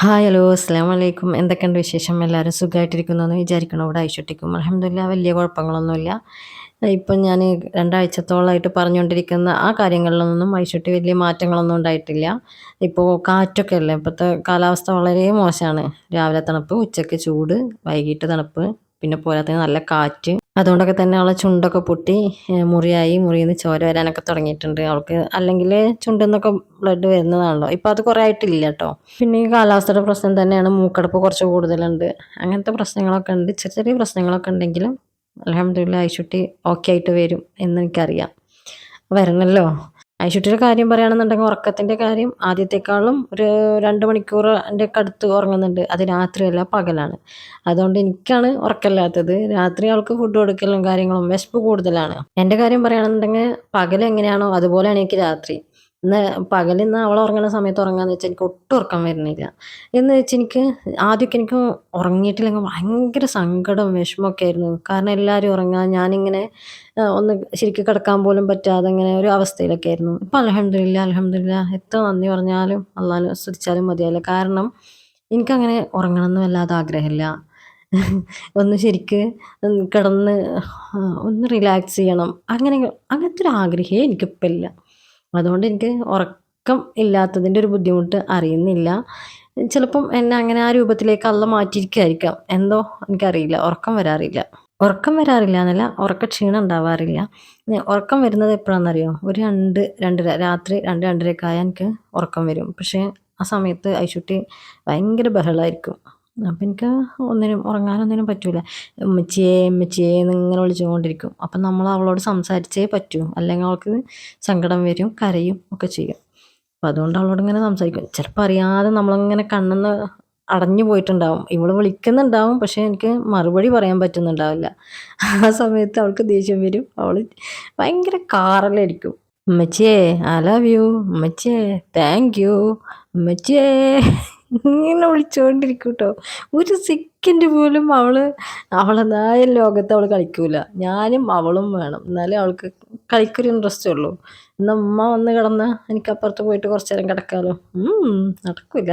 Hi hello അസ്സാം വലൈക്കും എന്തൊക്കെയുണ്ട് വിശേഷം? എല്ലാവരും സുഖമായിട്ടിരിക്കുന്നു എന്ന് വിചാരിക്കണം ഇവിടെ ഐശ്വട്ടിക്കും അലഹമില്ല വലിയ കുഴപ്പങ്ങളൊന്നുമില്ല. ഇപ്പം ഞാൻ രണ്ടാഴ്ചത്തോളമായിട്ട് പറഞ്ഞുകൊണ്ടിരിക്കുന്ന ആ കാര്യങ്ങളിലൊന്നും ഐശ്വട്ടി വലിയ മാറ്റങ്ങളൊന്നും ഉണ്ടായിട്ടില്ല. ഇപ്പോൾ കാറ്റൊക്കെ അല്ലേ? ഇപ്പോഴത്തെ കാലാവസ്ഥ വളരെ മോശമാണ്. രാവിലെ തണുപ്പ് ഉച്ചയ്ക്ക് ചൂട് വൈകിട്ട് തണുപ്പ്. പിന്നെ പോരാത്തതിന് നല്ല കാറ്റ്. അതുകൊണ്ടൊക്കെ തന്നെ അവളെ ചുണ്ടൊക്കെ പൊട്ടി മുറിയായി. മുറിയിൽ നിന്ന് ചോര വരാനൊക്കെ തുടങ്ങിയിട്ടുണ്ട്. അവൾക്ക് അല്ലെങ്കിൽ ചുണ്ടിൽ നിന്നൊക്കെ ബ്ലഡ് വരുന്നതാണല്ലോ. ഇപ്പം അത് കുറേ ആയിട്ടില്ല കേട്ടോ പിന്നെ ഈ കാലാവസ്ഥയുടെ പ്രശ്നം തന്നെയാണ് മൂക്കടപ്പ് കുറച്ച് കൂടുതലുണ്ട്. അങ്ങനത്തെ പ്രശ്നങ്ങളൊക്കെ ഉണ്ട്. ചെറിയ ചെറിയ പ്രശ്നങ്ങളൊക്കെ ഉണ്ടെങ്കിലും അലഹമ്മദില്ല ഐശുട്ടി ഓക്കെ ആയിട്ട് വരും എന്ന് എനിക്കറിയാം വരണമല്ലോ കാര്യം പറയുകയാണെന്നുണ്ടെങ്കിൽ ഉറക്കത്തിന്റെ കാര്യം ആദ്യത്തെക്കാളും ഒരു രണ്ട് മണിക്കൂറിന്റെ ഒക്കെ അടുത്ത് ഉറങ്ങുന്നുണ്ട്. അത് രാത്രിയല്ല പകലാണ്. അതുകൊണ്ട് എനിക്കാണ് ഉറക്കമില്ലാത്തത്. രാത്രി ആൾക്ക് ഫുഡ് കൊടുക്കലും കാര്യങ്ങളും വിശപ്പ് കൂടുതലാണ്. എന്റെ കാര്യം പറയുകയാണെന്നുണ്ടെങ്കിൽ പകൽ എങ്ങനെയാണോ അതുപോലെയാണ് എനിക്ക് രാത്രി. ഇന്ന് പകലിന്ന് അവൾ ഉറങ്ങുന്ന സമയത്ത് ഉറങ്ങാന്ന് വെച്ചാൽ എനിക്ക് ഒട്ടും ഉറക്കം വരുന്നില്ല. എന്ന് വെച്ച് എനിക്ക് ആദ്യമൊക്കെ എനിക്ക് ഉറങ്ങിയിട്ടില്ലെങ്കിൽ ഭയങ്കര സങ്കടം വിഷമമൊക്കെ ആയിരുന്നു. കാരണം എല്ലാവരും ഉറങ്ങാൻ ഞാനിങ്ങനെ ഒന്ന് ശരിക്കും കിടക്കാൻ പോലും പറ്റാതെ ഇങ്ങനെ ഒരു അവസ്ഥയിലൊക്കെ ആയിരുന്നു. ഇപ്പം അലഹമില്ല അലഹമില്ല എത്ര നന്ദി പറഞ്ഞാലും അള്ളാഹ് സ്തുതിച്ചാലും മതിയല്ല. കാരണം എനിക്കങ്ങനെ ഉറങ്ങണമെന്ന് വല്ലാതെ ആഗ്രഹമില്ല. ഒന്ന് ശരിക്ക് കിടന്ന് ഒന്ന് റിലാക്സ് ചെയ്യണം. അങ്ങനെ അങ്ങനത്തെ ഒരു ആഗ്രഹമേ എനിക്കിപ്പം ഇല്ല. അതുകൊണ്ട് എനിക്ക് ഉറക്കം ഇല്ലാത്തതിന്റെ ഒരു ബുദ്ധിമുട്ട് അറിയുന്നില്ല. ചിലപ്പം എന്നെ അങ്ങനെ ആ രൂപത്തിലേക്ക് അള്ള മാറ്റിയിരിക്കായിരിക്കാം എന്തോ എനിക്കറിയില്ല. ഉറക്കം വരാറില്ല. ഉറക്കം വരാറില്ല എന്നല്ല ഉറക്ക ക്ഷീണം ഉണ്ടാവാറില്ല. ഉറക്കം വരുന്നത് എപ്പോഴാണെന്നറിയോ? ഒരു രണ്ട് രണ്ടര രാത്രി രണ്ട് രണ്ടരയൊക്കെ ആയാൽ എനിക്ക് ഉറക്കം വരും. പക്ഷേ ആ സമയത്ത് ഐശുട്ടി ഭയങ്കര ബഹളമായിരിക്കും അപ്പം എനിക്ക് ഒന്നിനും ഉറങ്ങാനൊന്നിനും പറ്റൂല. ഉമ്മച്ചിയെ ഉമ്മച്ചിയെ എന്നിങ്ങനെ വിളിച്ചുകൊണ്ടിരിക്കും. അപ്പം നമ്മൾ അവളോട് സംസാരിച്ചേ പറ്റൂ. അല്ലെങ്കിൽ അവൾക്ക് സങ്കടം വരും കരയും ഒക്കെ ചെയ്യും. അപ്പം അതുകൊണ്ട് അവളോട് ഇങ്ങനെ സംസാരിക്കും. ചിലപ്പോൾ അറിയാതെ നമ്മളിങ്ങനെ കണ്ണെന്ന് അടഞ്ഞു പോയിട്ടുണ്ടാവും. ഇവൾ വിളിക്കുന്നുണ്ടാവും പക്ഷേ എനിക്ക് മറുപടി പറയാൻ പറ്റുന്നുണ്ടാവില്ല. ആ സമയത്ത് അവൾക്ക് ദേഷ്യം വരും. അവൾ ഭയങ്കര കാറലായിരിക്കും ഉമ്മച്ചിയേ ഐ ലവ് യു ഉമ്മച്ചിയേ താങ്ക് യു ഉമ്മച്ചിയേ. ഇങ്ങനെ വിളിച്ചുകൊണ്ടിരിക്കും കേട്ടോ ഒരു സെക്കൻഡ് പോലും അവൾ അവളതായ ലോകത്ത് അവൾ കളിക്കൂല. ഞാനും അവളും വേണം. എന്നാലേ അവൾക്ക് കളിക്കൊരു ഇൻട്രസ്റ്റ് ഉള്ളൂ. എന്നാ ഉമ്മ വന്ന് കിടന്ന എനിക്ക് അപ്പുറത്ത് പോയിട്ട് കുറച്ച് നേരം കിടക്കാമല്ലോ നടക്കൂല.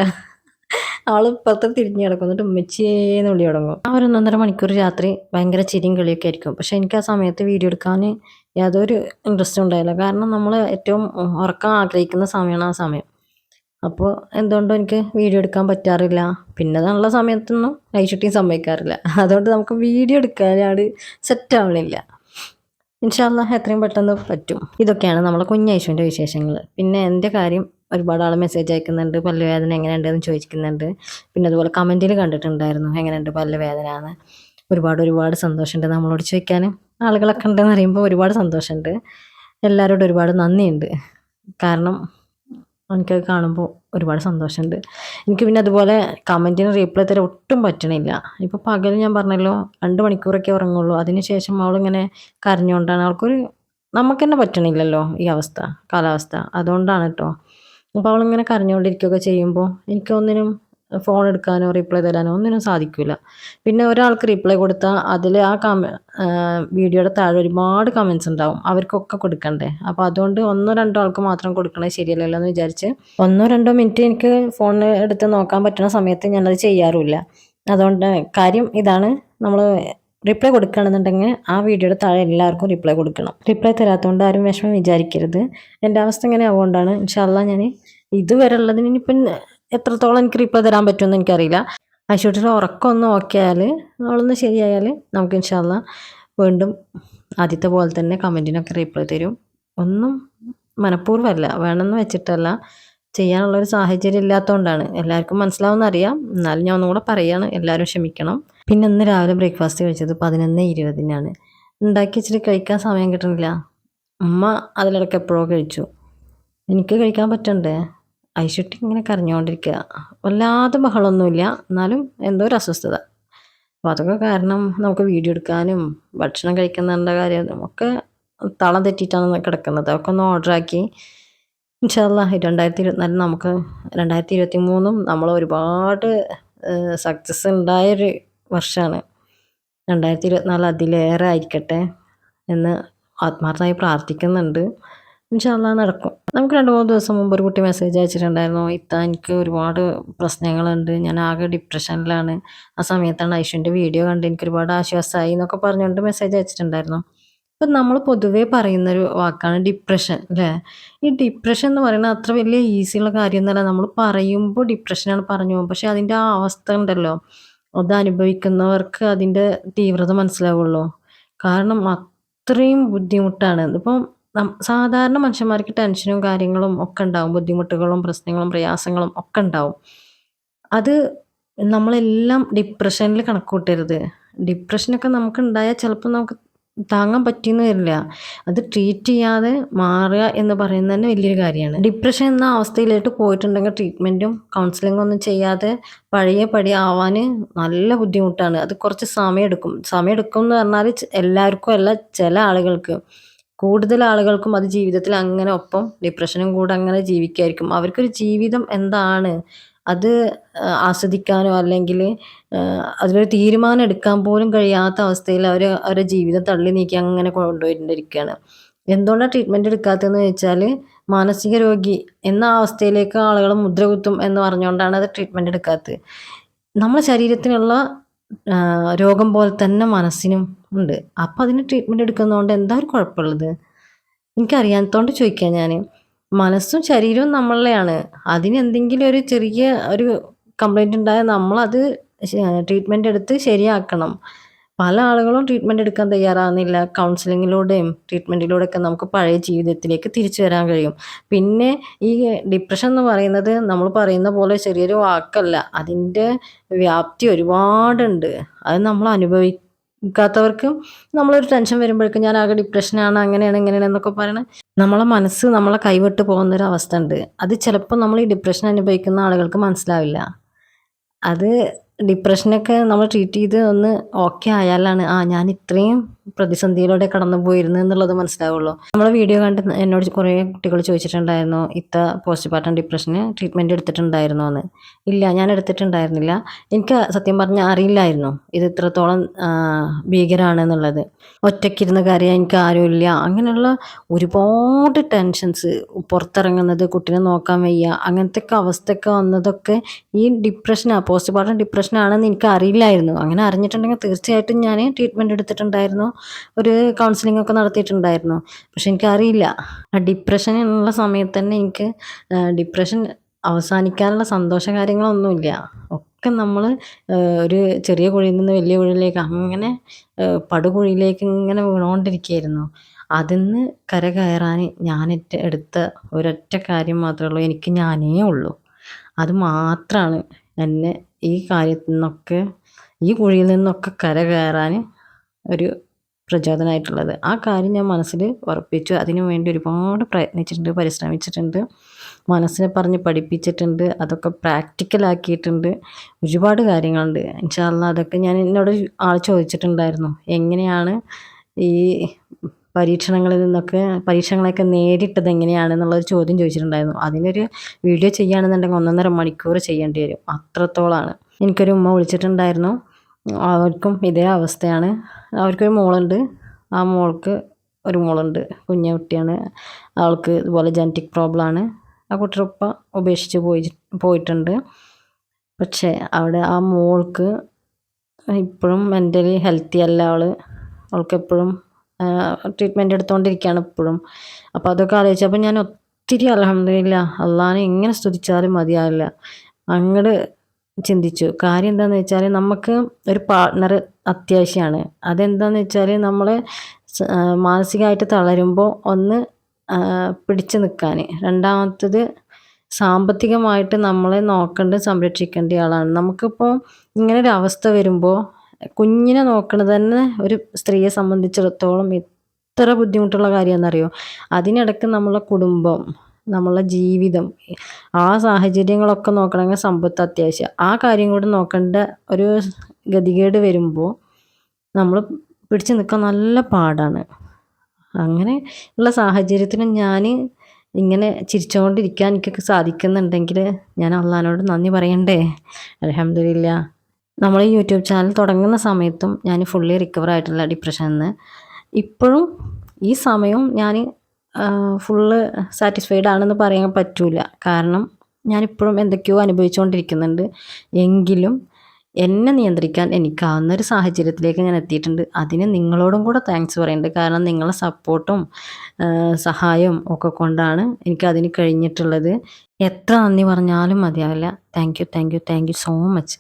അവൾ ഇപ്പുറത്ത് തിരിഞ്ഞ് കിടക്കും. എന്നിട്ട് ഉമ്മച്ചിയേന്ന് വിളി തുടങ്ങും. ആ ഒരു ഒന്നൊന്നര മണിക്കൂർ രാത്രി ഭയങ്കര ചിരിയും കളിയൊക്കെ ആയിരിക്കും. പക്ഷെ എനിക്ക് ആ സമയത്ത് വീഡിയോ എടുക്കാൻ യാതൊരു ഇൻട്രസ്റ്റും ഉണ്ടായില്ല. കാരണം നമ്മൾ ഏറ്റവും ഉറക്കം ആഗ്രഹിക്കുന്ന സമയമാണ് ആ സമയം. അപ്പോൾ എന്തുകൊണ്ടും എനിക്ക് വീഡിയോ എടുക്കാൻ പറ്റാറില്ല. പിന്നെ നല്ല സമയത്തൊന്നും ഐഷൂട്ടിയും സമ്മതിക്കാറില്ല. അതുകൊണ്ട് നമുക്ക് വീഡിയോ എടുക്കാനാണ് സെറ്റ് ആവണില്ല. ഇൻഷാല്ല എത്രയും പെട്ടെന്ന് പറ്റും. ഇതൊക്കെയാണ് നമ്മളെ കുഞ്ഞൈശുവിന്റെ വിശേഷങ്ങൾ പിന്നെ എന്റെ കാര്യം ഒരുപാട് ആൾ മെസ്സേജ് അയക്കുന്നുണ്ട്. പല്ലുവേദന എങ്ങനെയുണ്ടെന്ന് ചോദിക്കുന്നുണ്ട്. പിന്നെ അതുപോലെ കമന്റിൽ കണ്ടിട്ടുണ്ടായിരുന്നു. എങ്ങനെയുണ്ട് പല്ലുവേദന എന്ന്. ഒരുപാട് ഒരുപാട് സന്തോഷമുണ്ട് നമ്മളോട് ചോദിക്കാൻ ആളുകളൊക്കെ ഉണ്ടെന്ന് അറിയുമ്പോൾ ഒരുപാട് സന്തോഷമുണ്ട്. എല്ലാവരോടും ഒരുപാട് നന്ദിയുണ്ട്. കാരണം എനിക്കത് കാണുമ്പോൾ ഒരുപാട് സന്തോഷമുണ്ട്. എനിക്ക് പിന്നെ അതുപോലെ കമന്റിന് റീപ്ലൈ തരാൻ ഒട്ടും പറ്റണില്ല. ഇപ്പോൾ പകൽ ഞാൻ പറഞ്ഞല്ലോ രണ്ട് മണിക്കൂറൊക്കെ ഉറങ്ങുള്ളൂ. അതിനുശേഷം അവളിങ്ങനെ കരഞ്ഞുകൊണ്ടാണ്. അവൾക്കൊരു നമുക്ക് തന്നെ പറ്റണില്ലല്ലോ ഈ അവസ്ഥ കാലാവസ്ഥ. അതുകൊണ്ടാണ് കേട്ടോ അപ്പോൾ അവളിങ്ങനെ കരഞ്ഞുകൊണ്ടിരിക്കുകയൊക്കെ ചെയ്യുമ്പോൾ എനിക്കൊന്നിനും ഫോൺ എടുക്കാനോ റിപ്ലൈ തരാനോ ഒന്നിനും സാധിക്കില്ല പിന്നെ ഒരാൾക്ക് റിപ്ലൈ കൊടുത്താൽ അതിൽ ആ കമ വീഡിയോയുടെ താഴെ ഒരുപാട് കമൻസ് ഉണ്ടാവും. അവർക്കൊക്കെ കൊടുക്കണ്ടേ? അപ്പോൾ അതുകൊണ്ട് ഒന്നോ രണ്ടോ ആൾക്ക് മാത്രം കൊടുക്കണേ ശരിയല്ലല്ലോ എന്ന് വിചാരിച്ച് ഒന്നോ രണ്ടോ മിനിറ്റ് എനിക്ക് ഫോൺ എടുത്ത് നോക്കാൻ പറ്റുന്ന സമയത്ത് ഞാനത് ചെയ്യാറുമില്ല. അതുകൊണ്ട് കാര്യം ഇതാണ്. നമ്മൾ റിപ്ലൈ കൊടുക്കുകയാണെന്നുണ്ടെങ്കിൽ ആ വീഡിയോയുടെ താഴെ എല്ലാവർക്കും റിപ്ലൈ കൊടുക്കണം. റിപ്ലൈ തരാത്തതുകൊണ്ട് ആരും വിഷമം വിചാരിക്കരുത്. എന്റെ അവസ്ഥ ഇങ്ങനെ ആവുകൊണ്ടാണ്. ഇൻഷാല്ല ഞാൻ ഇതുവരെ ഉള്ളതിന് ഇനിയിപ്പം എത്രത്തോളം എനിക്ക് റിപ്ലൈ തരാൻ പറ്റുമെന്ന് എനിക്കറിയില്ല. ഐശ്വര്യയുടെ ഉറക്കം ഒന്ന് ഓക്കെ ആയാൽ അവളൊന്ന് ശരിയായാൽ നമുക്ക് ഇൻഷാല്ല വീണ്ടും ആദ്യത്തെ പോലെ തന്നെ കമന്റിനൊക്കെ റിപ്ലൈ തരും. ഒന്നും മനഃപൂർവമല്ല. വേണമെന്ന് വെച്ചിട്ടല്ല. ചെയ്യാനുള്ളൊരു സാഹചര്യം ഇല്ലാത്തതുകൊണ്ടാണ് എല്ലാവർക്കും മനസ്സിലാവുമെന്ന് അറിയാം. എന്നാലും ഞാൻ ഒന്നും കൂടെ പറയാണ്. എല്ലാവരും ക്ഷമിക്കണം. പിന്നെ ഇന്ന് രാവിലെ ബ്രേക്ക്ഫാസ്റ്റ് കഴിച്ചത് പതിനൊന്ന് ഇരുപതിനാണ്. ഉണ്ടാക്കി വെച്ചിട്ട് കഴിക്കാൻ സമയം കിട്ടണില്ല. ഉമ്മ അതിലിടയ്ക്ക് എപ്പോഴോ കഴിച്ചു. എനിക്ക് കഴിക്കാൻ പറ്റണ്ടേ? ഐശുട്ടി ഇങ്ങനെ കരഞ്ഞുകൊണ്ടിരിക്കുക വല്ലാതെ ബഹളമൊന്നുമില്ല എന്നാലും എന്തോ ഒരു അസ്വസ്ഥത. അപ്പോൾ അതൊക്കെ കാരണം നമുക്ക് വീഡിയോ എടുക്കാനും ഭക്ഷണം കഴിക്കുന്നതിന്റെ കാര്യം ഒക്കെ തളം തെറ്റിയിട്ടാണ് കിടക്കുന്നത്. അതൊക്കെ ഒന്ന് ഓർഡറാക്കി ഇൻഷാല്ല രണ്ടായിരത്തി ഇരുപത്തിനാലിൽ നമുക്ക് രണ്ടായിരത്തി ഇരുപത്തി മൂന്നും നമ്മൾ ഒരുപാട് സക്സസ് ഉണ്ടായൊരു വർഷമാണ്. രണ്ടായിരത്തി ഇരുപത്തിനാല് അതിലേറെ ആയിരിക്കട്ടെ എന്ന് ആത്മാർത്ഥമായി പ്രാർത്ഥിക്കുന്നുണ്ട്. ഇൻഷാല്ലാ നടക്കും. നമുക്ക് രണ്ട് മൂന്ന് ദിവസം മുമ്പ് ഒരു കുട്ടി മെസ്സേജ് അയച്ചിട്ടുണ്ടായിരുന്നു ഇത്ത എനിക്ക് ഒരുപാട് പ്രശ്നങ്ങളുണ്ട്. ഞാൻ ആകെ ഡിപ്രഷനിലാണ്. ആ സമയത്താണ് ഐഷുവിന്റെ വീഡിയോ കണ്ട് എനിക്ക് ഒരുപാട് ആശ്വാസമായി എന്നൊക്കെ പറഞ്ഞുകൊണ്ട് മെസ്സേജ് അയച്ചിട്ടുണ്ടായിരുന്നു. ഇപ്പം നമ്മൾ പൊതുവേ പറയുന്നൊരു വാക്കാണ് ഡിപ്രഷൻ അല്ലേ? ഈ ഡിപ്രഷൻ എന്ന് പറയുന്നത് അത്ര വലിയ ഈസിയുള്ള കാര്യമൊന്നുമല്ല. നമ്മൾ പറയുമ്പോൾ ഡിപ്രഷനാണ് പറഞ്ഞു പോകും പക്ഷേ അതിന്റെ ആ അവസ്ഥ ഉണ്ടല്ലോ. അത് അനുഭവിക്കുന്നവർക്ക് അതിന്റെ തീവ്രത മനസ്സിലാവുള്ളൂ. കാരണം അത്രയും ബുദ്ധിമുട്ടാണ്. ഇതിപ്പം നം- സാധാരണ മനുഷ്യന്മാർക്ക് ടെൻഷനും കാര്യങ്ങളും ഒക്കെ ഉണ്ടാവും. ബുദ്ധിമുട്ടുകളും പ്രശ്നങ്ങളും പ്രയാസങ്ങളും ഒക്കെ ഉണ്ടാവും. അത് നമ്മളെല്ലാം ഡിപ്രഷനിൽ കണക്ക് കൂട്ടരുത് ഡിപ്രഷനൊക്കെ നമുക്ക് ഉണ്ടായാൽ ചിലപ്പോൾ നമുക്ക് താങ്ങാൻ പറ്റിയെന്ന് വരില്ല. അത് ട്രീറ്റ് ചെയ്യാതെ മാറുക എന്ന് പറയുന്നത് തന്നെ വലിയൊരു കാര്യമാണ്. ഡിപ്രഷൻ എന്ന അവസ്ഥയിലോട്ട് പോയിട്ടുണ്ടെങ്കിൽ ട്രീറ്റ്മെന്റും കൗൺസിലിംഗ് ഒന്നും ചെയ്യാതെ പഴയ പടി ആവാൻ നല്ല ബുദ്ധിമുട്ടാണ്. അത് കുറച്ച് സമയമെടുക്കും സമയമെടുക്കും എന്ന് പറഞ്ഞാൽ എല്ലാവർക്കും അല്ല ചില ആളുകൾക്ക്. കൂടുതൽ ആളുകൾക്കും അത് ജീവിതത്തിൽ അങ്ങനെ ഒപ്പം ഡിപ്രഷനും കൂടെ അങ്ങനെ ജീവിക്കായിരിക്കും. അവർക്കൊരു ജീവിതം എന്താണ്? അത് ആസ്വദിക്കാനോ അല്ലെങ്കിൽ അതിലൊരു തീരുമാനം എടുക്കാൻ പോലും കഴിയാത്ത അവസ്ഥയിൽ അവർ അവരുടെ ജീവിതം തള്ളി നീക്കി അങ്ങനെ കൊണ്ടുപോയിട്ടുണ്ടിരിക്കുകയാണ് എന്തുകൊണ്ടാണ് ട്രീറ്റ്മെന്റ് എടുക്കാത്തതെന്ന് വെച്ചാൽ മാനസിക രോഗി എന്ന അവസ്ഥയിലേക്ക് ആളുകൾ മുദ്രകുത്തും എന്ന് പറഞ്ഞുകൊണ്ടാണ് അത് ട്രീറ്റ്മെന്റ് എടുക്കാത്തത്. നമ്മുടെ ശരീരത്തിനുള്ള രോഗം പോലെ തന്നെ മനസ്സിനും ഉണ്ട്. അപ്പം അതിന് ട്രീറ്റ്മെന്റ് എടുക്കുന്നതുകൊണ്ട് എന്താ ഒരു കുഴപ്പമുള്ളത്? എനിക്കറിയാത്തതുകൊണ്ട് ചോദിക്കാം ഞാൻ മനസ്സും ശരീരവും നമ്മളെയാണ്. അതിന് എന്തെങ്കിലും ഒരു ചെറിയ ഒരു കംപ്ലൈന്റ് ഉണ്ടായാൽ നമ്മളത് ട്രീറ്റ്മെന്റ് എടുത്ത് ശരിയാക്കണം. പല ആളുകളും ട്രീറ്റ്മെന്റ് എടുക്കാൻ തയ്യാറാകുന്നില്ല കൗൺസിലിങ്ങിലൂടെയും ട്രീറ്റ്മെന്റിലൂടെയൊക്കെ നമുക്ക് പഴയ ജീവിതത്തിലേക്ക് തിരിച്ചു വരാൻ കഴിയും. പിന്നെ ഈ ഡിപ്രഷൻ എന്ന് പറയുന്നത് നമ്മൾ പറയുന്ന പോലെ ചെറിയൊരു വാക്കല്ല. അതിന്റെ വ്യാപ്തി ഒരുപാടുണ്ട്. അത് നമ്മൾ അനുഭവിക്കാത്തവർക്ക് നമ്മളൊരു ടെൻഷൻ വരുമ്പോഴേക്കും ഞാൻ ആകെ ഡിപ്രഷനാണ് അങ്ങനെയാണ് ഇങ്ങനെയാണ് എന്നൊക്കെ പറയണ നമ്മളെ മനസ്സ് നമ്മളെ കൈവിട്ട് പോകുന്നൊരു അവസ്ഥ ഉണ്ട്. അത് ചിലപ്പോൾ നമ്മൾ ഈ ഡിപ്രഷൻ അനുഭവിക്കുന്ന ആളുകൾക്ക് മനസ്സിലാവില്ല. അത് ഡിപ്രഷനൊക്കെ നമ്മൾ ട്രീറ്റ് ചെയ്ത് ഒന്ന് ഓക്കെ ആയാലാണ്. ആ ഞാൻ ഇത്രയും പ്രതിസന്ധിയിലൂടെ കടന്നു പോയിരുന്നു എന്നുള്ളത് മനസ്സിലാവുള്ളൂ. നമ്മളെ വീഡിയോ കണ്ട് എന്നോട് കുറേ കുട്ടികൾ ചോദിച്ചിട്ടുണ്ടായിരുന്നു ഇത്ത പോസ്റ്റ് പാർട്ടം ഡിപ്രഷന് ട്രീറ്റ്മെന്റ് എടുത്തിട്ടുണ്ടായിരുന്നോ എന്ന് ഇല്ല ഞാൻ എടുത്തിട്ടുണ്ടായിരുന്നില്ല. എനിക്ക് സത്യം പറഞ്ഞാൽ അറിയില്ലായിരുന്നു. ഇത് ഇത്രത്തോളം ഭീകരമാണെന്നുള്ളത് ഒറ്റയ്ക്കിരുന്ന കാര്യം എനിക്ക് ആരുമില്ല. അങ്ങനെയുള്ള ഒരുപാട് ടെൻഷൻസ് പുറത്തിറങ്ങുന്നത് കുട്ടീനെ നോക്കാൻ വയ്യ അങ്ങനത്തെ ഒക്കെ അവസ്ഥയൊക്കെ വന്നതൊക്കെ ഈ ഡിപ്രഷനാണ് പോസ്റ്റ് പാർട്ടം ഡിപ്രഷനാണെന്ന് എനിക്ക് അറിയില്ലായിരുന്നു. അങ്ങനെ അറിഞ്ഞിട്ടുണ്ടെങ്കിൽ തീർച്ചയായിട്ടും ഞാൻ ട്രീറ്റ്മെന്റ് എടുത്തിട്ടുണ്ടായിരുന്നു. ഒരു കൗൺസിലിംഗ് ഒക്കെ നടത്തിയിട്ടുണ്ടായിരുന്നു. പക്ഷെ എനിക്കറിയില്ല. ഡിപ്രഷൻ ഉള്ള സമയത്ത് തന്നെ എനിക്ക് ഡിപ്രഷൻ അവസാനിക്കാനുള്ള സന്തോഷ കാര്യങ്ങളൊന്നുമില്ല. ഒക്കെ നമ്മൾ ഒരു ചെറിയ കുഴിയിൽ നിന്ന് വലിയ കുഴിയിലേക്ക് അങ്ങനെ പടുകുഴിയിലേക്ക് ഇങ്ങനെ വീണുകൊണ്ടിരിക്കുകയായിരുന്നു അതിൽ നിന്ന് കര കയറാൻ ഞാൻ എടുത്ത ഒരൊറ്റ കാര്യം മാത്രമേ ഉള്ളൂ. എനിക്ക് ഞാനേ ഉള്ളൂ. അത് മാത്രമാണ് എന്നെ ഈ കാര്യത്തിൽ നിന്നൊക്കെ ഈ കുഴിയിൽ നിന്നൊക്കെ കര കയറാൻ ഒരു പ്രചോദനമായിട്ടുള്ളത് ആ കാര്യം ഞാൻ മനസ്സിൽ ഉറപ്പിച്ചു. അതിനു വേണ്ടി ഒരുപാട് പ്രയത്നിച്ചിട്ടുണ്ട് പരിശ്രമിച്ചിട്ടുണ്ട്. മനസ്സിനെ പറഞ്ഞ് പഠിപ്പിച്ചിട്ടുണ്ട് അതൊക്കെ പ്രാക്ടിക്കലാക്കിയിട്ടുണ്ട് ഒരുപാട് കാര്യങ്ങളുണ്ട്. ഇൻഷാല്ല അതൊക്കെ ഞാൻ എന്നോട് ആൾ ചോദിച്ചിട്ടുണ്ടായിരുന്നു. എങ്ങനെയാണ് ഈ പരീക്ഷണങ്ങളിൽ നിന്നൊക്കെ പരീക്ഷണങ്ങളൊക്കെ നേരിട്ടത് എങ്ങനെയാണെന്നുള്ളൊരു ചോദ്യം ചോദിച്ചിട്ടുണ്ടായിരുന്നു. അതിനൊരു വീഡിയോ ചെയ്യുകയാണെന്നുണ്ടെങ്കിൽ ഒന്നൊന്നര മണിക്കൂർ ചെയ്യേണ്ടി വരും. അത്രത്തോളമാണ് എനിക്കൊരു ഉമ്മ വിളിച്ചിട്ടുണ്ടായിരുന്നു. അവർക്കും ഇതേ അവസ്ഥയാണ്. അവർക്കൊരു മോളുണ്ട്. ആ മോൾക്ക് ഒരു മോളുണ്ട്. കുഞ്ഞു കുട്ടിയാണ്. അവൾക്ക് ഇതുപോലെ ജനറ്റിക് പ്രോബ്ലമാണ് ആ കുട്ടിയുടെ ഉപ്പ ഉപേക്ഷിച്ച് പോയി പോയിട്ടുണ്ട്. പക്ഷേ അവിടെ ആ മോൾക്ക് ഇപ്പോഴും മെന്റലി ഹെൽത്തി അല്ല അവൾ അവൾക്ക് എപ്പോഴും ട്രീറ്റ്മെന്റ് എടുത്തുകൊണ്ടിരിക്കുകയാണ് ഇപ്പോഴും. അപ്പോൾ അതൊക്കെ ആലോചിച്ചപ്പോൾ ഞാൻ ഒത്തിരി അലഹമില്ല അള്ളഹാനെ എങ്ങനെ സ്തുതിച്ചാലും മതിയാവില്ല. അങ്ങോട്ട് ചിന്തിച്ചു. കാര്യം എന്താണെന്ന് വെച്ചാൽ നമുക്ക് ഒരു പാർട്ട്ണർ അത്യാവശ്യമാണ് അതെന്താണെന്ന് വെച്ചാൽ നമ്മൾ മാനസികമായിട്ട് തളരുമ്പോൾ ഒന്ന് പിടിച്ചു നിൽക്കാൻ രണ്ടാമത്തത് സാമ്പത്തികമായിട്ട് നമ്മളെ നോക്കേണ്ട സംരക്ഷിക്കേണ്ട ആളാണ്. നമുക്കിപ്പോൾ ഇങ്ങനെ ഒരു അവസ്ഥ വരുമ്പോൾ കുഞ്ഞിനെ നോക്കണത് തന്നെ ഒരു സ്ത്രീയെ സംബന്ധിച്ചിടത്തോളം എത്ര ബുദ്ധിമുട്ടുള്ള കാര്യമാണെന്നറിയോ അതിനിടയ്ക്ക് നമ്മളെ കുടുംബം നമ്മളെ ജീവിതം. ആ സാഹചര്യങ്ങളൊക്കെ നോക്കണമെങ്കിൽ സമ്പത്ത് അത്യാവശ്യം. ആ കാര്യം കൂടെ നോക്കേണ്ട ഒരു ഗതികേട് വരുമ്പോൾ നമ്മൾ പിടിച്ചു നിൽക്കാൻ നല്ല പാടാണ്. അങ്ങനെ ഉള്ള സാഹചര്യത്തിന് ഞാൻ ഇങ്ങനെ ചിരിച്ചുകൊണ്ടിരിക്കാൻ എനിക്കൊക്കെ സാധിക്കുന്നുണ്ടെങ്കിൽ ഞാൻ അള്ളഹാനോട് നന്ദി പറയണ്ടേ? അലഹമില്ല നമ്മൾ ഈ യൂട്യൂബ് ചാനൽ തുടങ്ങുന്ന സമയത്തും ഞാൻ ഫുള്ളി റിക്കവർ ആയിട്ടുള്ള ഡിപ്രഷനിൽ നിന്ന് ഇപ്പോഴും ഈ സമയവും ഞാൻ ഫുള്ള് സാറ്റിസ്ഫൈഡ് ആണെന്ന് പറയാൻ പറ്റൂല. കാരണം ഞാനിപ്പോഴും എന്തൊക്കെയോ അനുഭവിച്ചുകൊണ്ടിരിക്കുന്നുണ്ട് എങ്കിലും എന്നെ നിയന്ത്രിക്കാൻ എനിക്കാവുന്ന ഒരു സാഹചര്യത്തിലേക്ക് ഞാൻ എത്തിയിട്ടുണ്ട്. അതിന് നിങ്ങളോടും കൂടെ താങ്ക്സ് പറയുന്നുണ്ട് കാരണം നിങ്ങളുടെ സപ്പോർട്ടും സഹായവും ഒക്കെ കൊണ്ടാണ് എനിക്ക് എനിക്കതിന് കഴിഞ്ഞിട്ടുള്ളത്. എത്ര നന്ദി പറഞ്ഞാലും മതിയാവില്ല. Thank you thank you thank you so much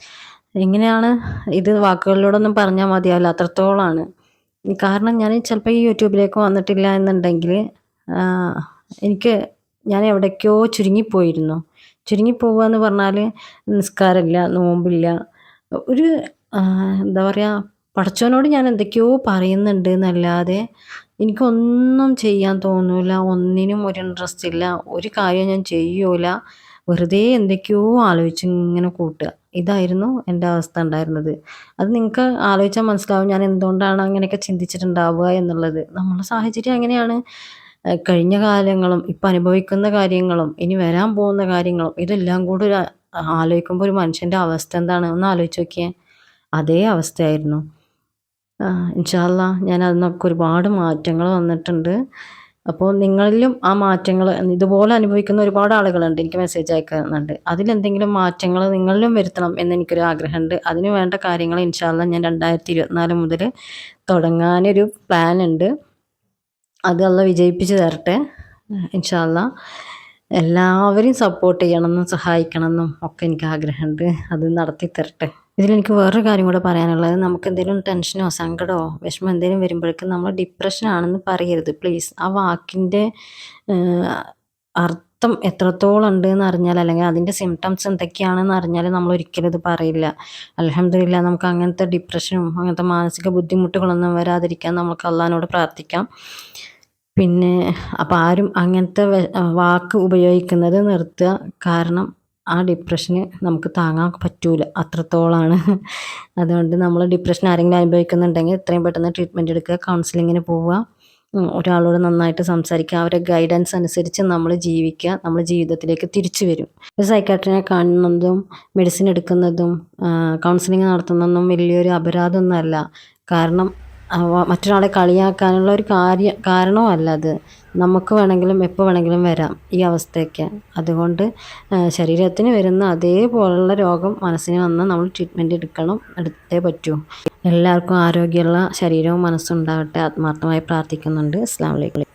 എങ്ങനെയാണ് ഇത് വാക്കുകളിലൂടെ ഒന്നും പറഞ്ഞാൽ മതിയാവില്ല. അത്രത്തോളമാണ് കാരണം ഞാൻ ചിലപ്പോൾ ഈ യൂട്യൂബിലേക്ക് വന്നിട്ടില്ല എന്നുണ്ടെങ്കിൽ എനിക്ക് ഞാൻ എവിടേക്കോ ചുരുങ്ങിപ്പോയിരുന്നു. ചുരുങ്ങിപ്പോവുക എന്ന് പറഞ്ഞാൽ നിസ്കാരമില്ല നോമ്പില്ല. ഒരു എന്താ പറയുക പഠിച്ചവനോട് ഞാൻ എന്തൊക്കെയോ പറയുന്നുണ്ട് എന്നല്ലാതെ എനിക്കൊന്നും ചെയ്യാൻ തോന്നൂല. ഒന്നിനും ഒരു ഇൻട്രസ്റ്റ് ഇല്ല. ഒരു കാര്യം ഞാൻ ചെയ്യൂല. വെറുതെ എന്തൊക്കെയോ ആലോചിച്ച് ഇങ്ങനെ കൂട്ടുക. ഇതായിരുന്നു എന്റെ അവസ്ഥ ഉണ്ടായിരുന്നത്. അത് നിങ്ങൾക്ക് ആലോചിച്ചാൽ മനസ്സിലാവും ഞാൻ എന്തുകൊണ്ടാണ് അങ്ങനെയൊക്കെ ചിന്തിച്ചിട്ടുണ്ടാവുക എന്നുള്ളത്. നമ്മളെ സാഹചര്യം അങ്ങനെയാണ്. കഴിഞ്ഞ കാലങ്ങളും ഇപ്പം അനുഭവിക്കുന്ന കാര്യങ്ങളും ഇനി വരാൻ പോകുന്ന കാര്യങ്ങളും ഇതെല്ലാം കൂടെ ഒരു ആലോചിക്കുമ്പോൾ ഒരു മനുഷ്യന്റെ അവസ്ഥ എന്താണ്? ഒന്ന് ആലോചിച്ച് നോക്കിയേ. അതേ അവസ്ഥയായിരുന്നു. ഇൻഷാല്ല ഞാൻ അതിനൊക്കെ ഒരുപാട് മാറ്റങ്ങൾ വന്നിട്ടുണ്ട്. അപ്പോൾ നിങ്ങളിലും ആ മാറ്റങ്ങൾ ഇതുപോലെ അനുഭവിക്കുന്ന ഒരുപാട് ആളുകളുണ്ട് എനിക്ക് മെസ്സേജ് അയക്കുന്നുണ്ട് അതിലെന്തെങ്കിലും മാറ്റങ്ങൾ നിങ്ങളിലും വരുത്തണം എന്ന് എനിക്കൊരു ആഗ്രഹമുണ്ട്. അതിന് വേണ്ട കാര്യങ്ങൾ ഇൻഷാല്ല ഞാൻ രണ്ടായിരത്തി ഇരുപത്തിനാല് മുതൽ തുടങ്ങാനൊരു പ്ലാൻ ഉണ്ട്. അത് അല്ല വിജയിപ്പിച്ച് തരട്ടെ. ഇൻഷാല്ല എല്ലാവരെയും സപ്പോർട്ട് ചെയ്യണമെന്നും സഹായിക്കണമെന്നും ഒക്കെ എനിക്ക് ആഗ്രഹമുണ്ട്. അത് നടത്തി തരട്ടെ. ഇതിലെനിക്ക് വേറൊരു കാര്യം കൂടെ പറയാനുള്ളത്. നമുക്ക് എന്തെങ്കിലും ടെൻഷനോ സങ്കടമോ വിഷമം എന്തെങ്കിലും വരുമ്പോഴേക്കും നമ്മൾ ഡിപ്രഷൻ ആണെന്ന് പറയരുത്. പ്ലീസ് ആ വാക്കിന്റെ അർത്ഥം എത്രത്തോളം ഉണ്ട് എന്ന് അറിഞ്ഞാൽ അല്ലെങ്കിൽ അതിന്റെ സിംറ്റംസ് എന്തൊക്കെയാണെന്ന് അറിഞ്ഞാൽ നമ്മൾ ഒരിക്കലും ഇത് പറയില്ല. അലഹമില്ല നമുക്ക് അങ്ങനത്തെ ഡിപ്രഷനും അങ്ങനത്തെ മാനസിക ബുദ്ധിമുട്ടുകളൊന്നും വരാതിരിക്കാൻ നമുക്ക് അള്ളഹാനോട് പ്രാർത്ഥിക്കാം. പിന്നെ അപ്പം ആരും അങ്ങനത്തെ വാക്ക് ഉപയോഗിക്കുന്നത് നിർത്തുക. കാരണം ആ ഡിപ്രഷന് നമുക്ക് താങ്ങാൻ പറ്റൂല. അത്രത്തോളമാണ് അതുകൊണ്ട് നമ്മൾ ഡിപ്രഷൻ ആരെങ്കിലും അനുഭവിക്കുന്നുണ്ടെങ്കിൽ എത്രയും പെട്ടെന്ന് ട്രീറ്റ്മെന്റ് എടുക്കുക കൗൺസിലിങ്ങിന് പോവുക. ഒരാളോട് നന്നായിട്ട് സംസാരിക്കുക. അവരെ ഗൈഡൻസ് അനുസരിച്ച് നമ്മൾ ജീവിക്കുക. നമ്മൾ ജീവിതത്തിലേക്ക് തിരിച്ചു വരും. ഒരു സൈക്കാട്രിനെ കാണുന്നതും മെഡിസിൻ എടുക്കുന്നതും കൗൺസിലിംഗ് നടത്തുന്നതും വലിയൊരു അപരാധമൊന്നുമല്ല. കാരണം മറ്റൊരാളെ കളിയാക്കാനുള്ള ഒരു കാര്യം കാരണവുമല്ല അത്. നമുക്ക് വേണമെങ്കിലും എപ്പോൾ വേണമെങ്കിലും വരാം ഈ അവസ്ഥയൊക്കെ. അതുകൊണ്ട് ശരീരത്തിന് വരുന്ന അതേപോലുള്ള രോഗം മനസ്സിന് വന്ന് നമ്മൾ ട്രീറ്റ്മെന്റ് എടുക്കണം. എടുത്തേ പറ്റൂ. എല്ലാവർക്കും ആരോഗ്യമുള്ള ശരീരവും മനസ്സും ഉണ്ടാവട്ടെ ആത്മാർത്ഥമായി പ്രാർത്ഥിക്കുന്നുണ്ട്. അസ്സാം വലൈക്കും